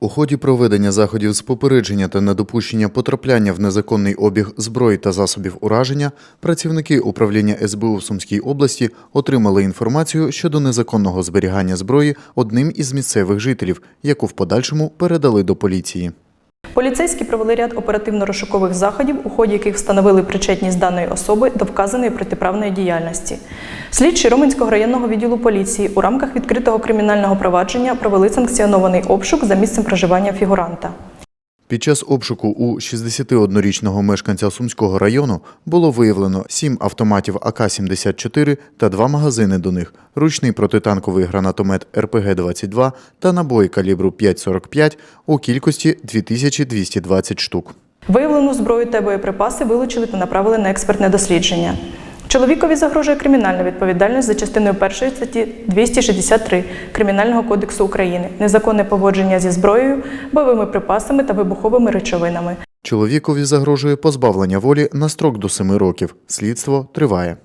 У ході проведення заходів з попередження та недопущення потрапляння в незаконний обіг зброї та засобів ураження працівники управління СБУ в Сумській області отримали інформацію щодо незаконного зберігання зброї одним із місцевих жителів, яку в подальшому передали до поліції. Поліцейські провели ряд оперативно-розшукових заходів, у ході яких встановили причетність даної особи до вказаної протиправної діяльності. Слідчі Роменського районного відділу поліції у рамках відкритого кримінального провадження провели санкціонований обшук за місцем проживання фігуранта. Під час обшуку у 61-річного мешканця Сумського району було виявлено 7 автоматів АК-74 та два магазини до них, ручний протитанковий гранатомет РПГ-22 та набої калібру 5,45 у кількості 2220 штук. Виявлену зброю та боєприпаси вилучили та направили на експертне дослідження. Чоловікові загрожує кримінальна відповідальність за частиною 1 статті 263 Кримінального кодексу України незаконне поводження зі зброєю, бойовими припасами та вибуховими речовинами. Чоловікові загрожує позбавлення волі на строк до 7 років. Слідство триває.